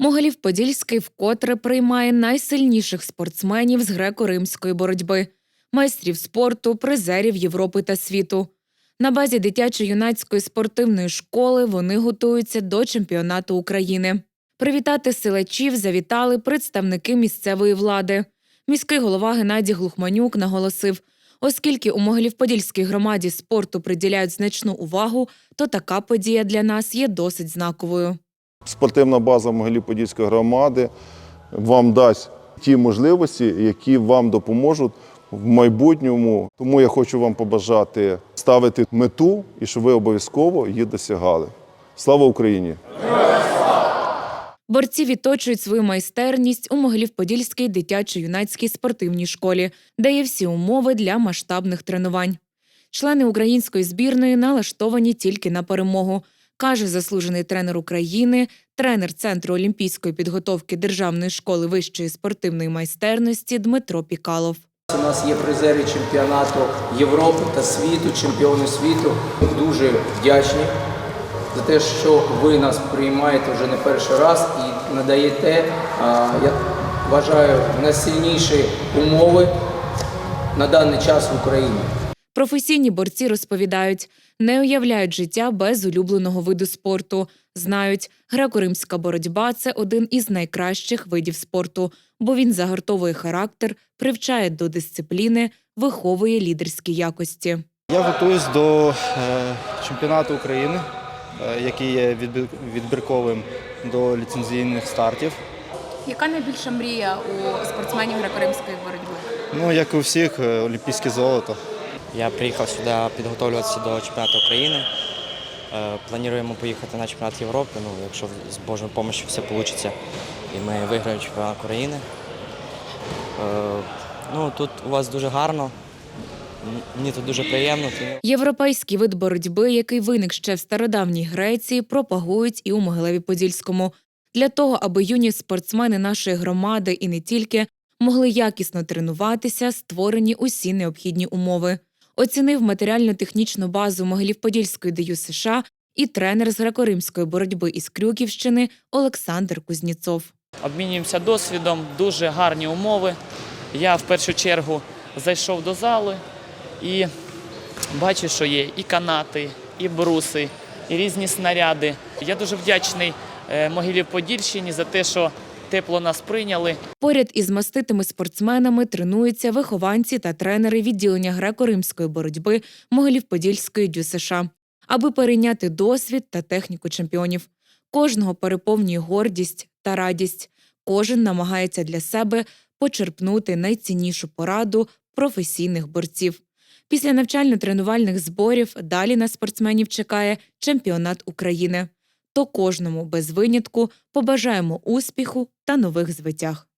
Могилів-Подільський вкотре приймає найсильніших спортсменів з греко-римської боротьби, майстрів спорту, призерів Європи та світу. На базі дитячо-юнацької спортивної школи вони готуються до чемпіонату України. Привітати силачів завітали представники місцевої влади. Міський голова Геннадій Глухманюк наголосив, оскільки у Могилів-Подільській громаді спорту приділяють значну увагу, то така подія для нас є досить знаковою. Спортивна база Могилів-Подільської громади вам дасть ті можливості, які вам допоможуть в майбутньому. Тому я хочу вам побажати ставити мету і щоб ви обов'язково її досягали. Слава Україні! Борці відточують свою майстерність у Могилів-Подільській дитячо-юнацькій спортивній школі, де є всі умови для масштабних тренувань. Члени української збірної налаштовані тільки на перемогу, каже заслужений тренер України, тренер Центру олімпійської підготовки Державної школи вищої спортивної майстерності Дмитро Пікалов. У нас є призери чемпіонату Європи та світу, чемпіони світу. Дуже вдячні за те, що ви нас приймаєте вже не перший раз і надаєте, я вважаю, найсильніші умови на даний час в Україні. Професійні борці розповідають, не уявляють життя без улюбленого виду спорту. Знають, греко-римська боротьба це один із найкращих видів спорту, бо він загартовує характер, привчає до дисципліни, виховує лідерські якості. Я готуюсь до е, чемпіонату України, е, який є відбір- відбірковим до ліцензійних стартів. Яка найбільша мрія у спортсменів греко-римської боротьби? Ну, як і у всіх, е, олімпійське золото. Я приїхав сюди підготовлюватися до чемпіонату України. Е, Плануємо поїхати на чемпіонат Європи. Ну, якщо з Божою допомогою все вийде, і ми виграємо чемпіонат України. Е, Ну, тут у вас дуже гарно. Мені тут дуже приємно. Європейський вид боротьби, який виник ще в стародавній Греції, пропагують і у Могилеві-Подільському. Для того, аби юні спортсмени нашої громади і не тільки могли якісно тренуватися, створені усі необхідні умови. Оцінив матеріально-технічну базу Могилів-Подільської ДЮ США і тренер з греко-римської боротьби із Крюківщини Олександр Кузніцов. обмінюємося досвідом, дуже гарні умови. Я в першу чергу зайшов до зали і бачу, що є і канати, і бруси, і різні снаряди. Я дуже вдячний е, Могилів Подільщині за те, що тепло нас прийняли. Поряд із маститими спортсменами тренуються вихованці та тренери відділення греко-римської боротьби Могилів-Подільської ДЮ США, аби перейняти досвід та техніку чемпіонів. Кожного переповнює гордість та радість. Кожен намагається для себе почерпнути найціннішу пораду професійних борців. Після навчально-тренувальних зборів далі на спортсменів чекає чемпіонат України. То кожному без винятку побажаємо успіху та нових звитяг.